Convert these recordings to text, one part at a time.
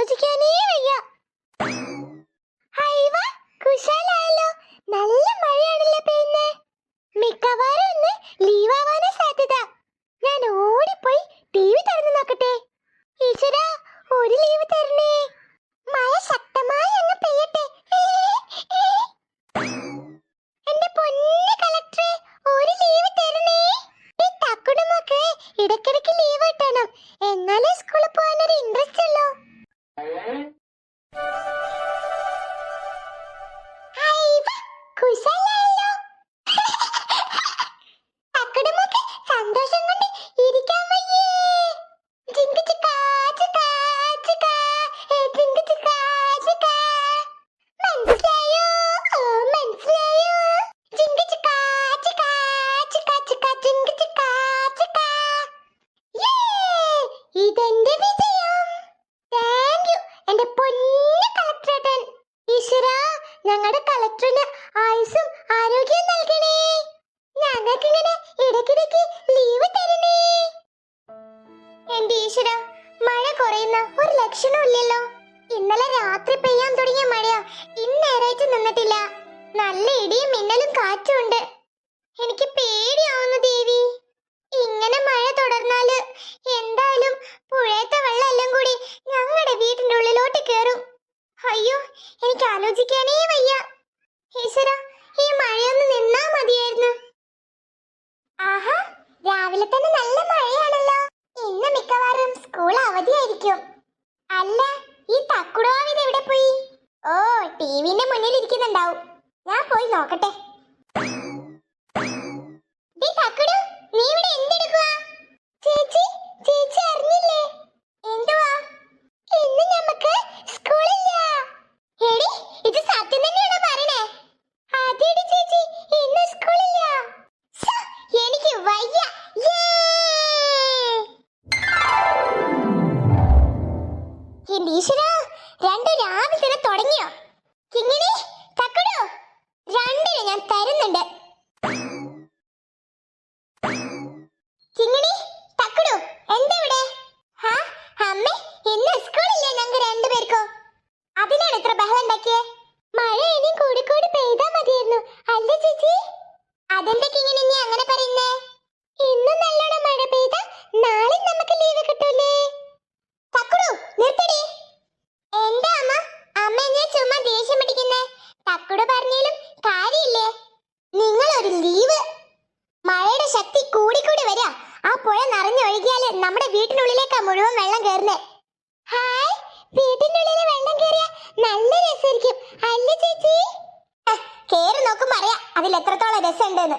സ്കൂളിൽ പോണം എനിക്ക് ആലോചിക്കാനേ എന്റെ പൊന്നു കളക്ടറേട്ടൻ. ഈശ്വര ഞങ്ങളുടെ കളക്ടറിന് ആയുസും ആരോഗ്യവും നൽകണേ. ഞങ്ങൾക്കിങ്ങനെ ഇടയ്ക്കിടയ്ക്ക് ലീവ് തരണേ. എന്റെ ഈശ്വര മഴ കുറയുന്ന ഒരു ലക്ഷണം ഇല്ലല്ലോ. ഇന്നലെ രാത്രി പെയ്യാൻ തുടങ്ങിയ മഴ ഇന്നേരായിട്ട് നിന്നിട്ടില്ല. നല്ല ഇടിയും മിന്നലും കാറ്റും ഉണ്ട് എനിക്ക് പേടിയാവുന്നു ദേവി ഇങ്ങനെ മഴ തുടർന്നാൽ എന്തായാലും പുഴയത്തെ വെള്ളം എല്ലാം കൂടി ഞങ്ങളുടെ വീടിന്റെ ഉള്ളിലോട്ട് കേറും അയ്യോ എനിക്ക് ആലോചിക്കാനേ വയ്യ. ഈശ്വര ഈ മഴയൊന്ന് നിന്നാ മതിയായിരുന്നു. ആഹാ രാവിലെ തന്നെ നല്ല മഴയാണല്ലോ. ഇന്ന് മിക്കവാറും സ്കൂൾ അവധിയായിരിക്കും. അല്ല ഈ തക്കുടോവിത് എവിടെ പോയി? ഓ ടിവിന്റെ മുന്നിൽ ഇരിക്കുന്നുണ്ടാവും. ഞാൻ പോയി നോക്കട്ടെ. നീ ഇവിടെ എന്തെടുക്കുവാ? രാവിലെ തന്നെ തുടങ്ങിയോ? കിങ്ങിണി തക്കുടു രണ്ടിന് ഞാൻ തരുന്നുണ്ട് കിങ്ങിണി തക്കുടു എന്താ ഇവിടെ ഹാ അമ്മേ ഇന്ന് സ്കൂളില്ലേ ഞങ്ങൾക്ക് രണ്ടുപേർക്കോ അതിനാണ് ഇത്ര ബഹളം ഉണ്ടാക്കിയേ മഴ ഇനി കൂടി കൂടി പെയ്താ മതിയായിരുന്നു അല്ലേ ചേച്ചി അതെന്താ കിങ്ങിണി നീ അങ്ങനെ പറയുന്നേ ഇന്ന് നല്ലോണം മഴ പെയ്ത നാളെ നമുക്ക് ലീവ് കിട്ടൂലേ തക്കുടു നിർത്തടി എന്താ അമ്മ അമ്മ എന്നെ ചുമ്മാ ദേഷ്യം പിടിക്കുന്നേ തക്കുടു പറഞ്ഞാലും കാര്യമില്ലേ നിങ്ങൾ ഒരു ലീവ് മഴയുടെ ശക്തി കൂടിക്കൂടി വരിക ആ പുഴ നിറഞ്ഞൊഴുകിയാൽ നമ്മുടെ വീട്ടിനുള്ളിലേക്കാ മുഴുവൻ വെള്ളം കയറുന്നേ ഹായ് വീട്ടിനുള്ളിൽ വെള്ളം കയറിയ നല്ല രസമായിരിക്കും അല്ലേ ചേച്ചി? കേറി നോക്കുമ്പോ അറിയാം അതിൽ എത്രത്തോളം രസമുണ്ടെന്ന്.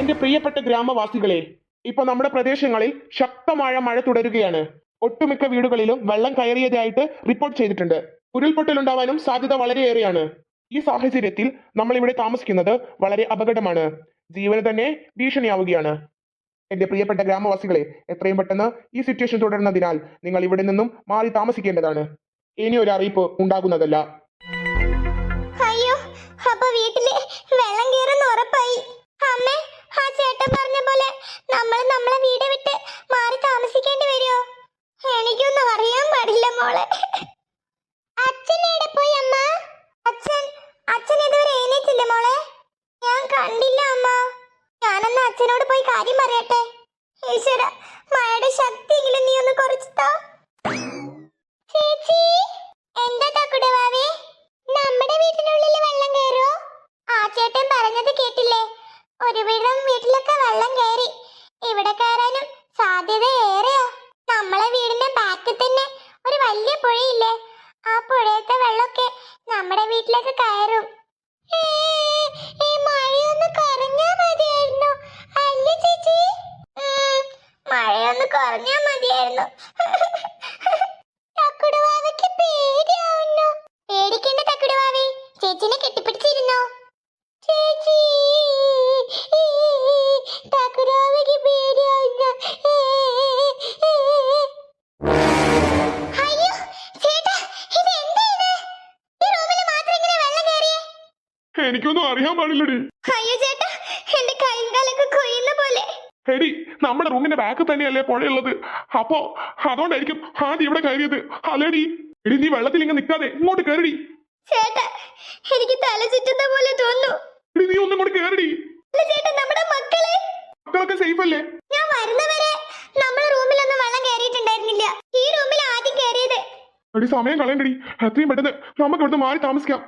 എന്റെ പ്രിയപ്പെട്ട ഗ്രാമവാസികളെ ഇപ്പൊ നമ്മുടെ പ്രദേശങ്ങളിൽ ശക്തമായ മഴ തുടരുകയാണ്. ഒട്ടുമിക്ക വീടുകളിലും വെള്ളം കയറിയതായിട്ട് റിപ്പോർട്ട് ചെയ്തിട്ടുണ്ട്. ഉരുൾപൊട്ടലുണ്ടാവാനും സാധ്യത വളരെയേറെയാണ്. ഈ സാഹചര്യത്തിൽ നമ്മൾ ഇവിടെ താമസിക്കുന്നത് വളരെ അപകടമാണ്. ജീവന് തന്നെ ഭീഷണിയാവുകയാണ്. എന്റെ പ്രിയപ്പെട്ട ഗ്രാമവാസികളെ എത്രയും പെട്ടെന്ന് ഈ സിറ്റുവേഷൻ തുടരുന്നതിനാൽ നിങ്ങൾ ഇവിടെ നിന്നും മാറി താമസിക്കേണ്ടതാണ്. ഇനി ഒരു അറിയിപ്പ് ഉണ്ടാകുന്നതല്ല. അയ്യോ ഉറപ്പായി. അമ്മേ ആ ചേട്ടൻ പറഞ്ഞ പോലെ നമ്മൾ നമ്മളെ വീട് വിട്ട് മാറി താമസിക്കേണ്ടി എനിക്കൊന്നും അറിയാൻ പാടില്ല മോളെ അച്ഛൻ എവിടെ പോയി അമ്മ അച്ഛൻ അച്ഛൻ ഇതുവരെ എഴുന്നേറ്റില്ല മോളെ ഞാൻ കണ്ടില്ല അമ്മ ഞാനന്ന് കാര്യം പറയട്ടെ ഈശ്വര മഴയുടെ ശക്തിയെങ്കിലും നീ ഒന്ന് കുറച്ചിട്ടോ എന്താ തക്കുടവാവേ നമ്മുടെ വീട്ടിനുള്ളിൽ വെള്ളം കയറോ. ആ ചേട്ടൻ പറഞ്ഞത് കേട്ടില്ലേ? ഒരുവിധം വീട്ടിലൊക്കെ വെള്ളം കയറി. ഇവിടെ കയറാനും സാധ്യത ഏറെയാ. നമ്മളെ വീടിന്റെ ബാക്കിൽ തന്നെ ഒരു വലിയ പുഴയില്ലേ? ആ പുഴയത്തെ വെള്ളമൊക്കെ നമ്മുടെ വീട്ടിലേക്ക് കയറും ഏ, ഈ മഴയൊന്ന് കുറഞ്ഞാ മതിയായിരുന്നു അല്ലേ ചേച്ചി ഉം, കുറഞ്ഞാ മതിയായിരുന്നു. പേടിക്കേണ്ട തക്കുടുവാവേ ചേച്ചിനെ കെട്ടിപ്പിടിച്ചിരുന്നോ? ചേച്ചി തക്കുടുവാവയ്ക്ക് പേടിയാവുന്നു. എനിക്കൊന്നും അറിയാൻ പാടില്ലടി. അയ്യോ ചേട്ടാ എന്റെ കൈകാലൊക്കെ കാലൊക്കെ കൊയ്യുന്ന പോലെ. എടി നമ്മുടെ റൂമിന്റെ ബാക്കിൽ തന്നെയല്ലേ പുഴയുള്ളത്? അപ്പോ അതുകൊണ്ടായിരിക്കും ആദ്യം ഇവിടെ കയറിയത്. അല്ലേടി? എടി നീ വെള്ളത്തിൽ ഇങ്ങനെ നിൽക്കാതെ ഇങ്ങോട്ട് കയറി ചേട്ടാ എനിക്ക് തല ചുറ്റുന്ന പോലെ തോന്നുന്നു. എടി നീ ഒന്നും കൂടി കയറി അല്ല ചേട്ടാ നമ്മുടെ മക്കളെ. മക്കളൊക്കെ സേഫ് അല്ലേ? ഞാൻ വരുന്നവരെ നമ്മളെ റൂമിലൊന്നും വെള്ളം കയറിയിട്ടുണ്ടായിരുന്നില്ല. ഈ റൂമിൽ ആദ്യം കയറിയത്. എടി സമയം കളയണ്ടടി. എത്രയും പെട്ടെന്ന് നമുക്ക് ഇവിടുന്ന് മാറി താമസിക്കാം.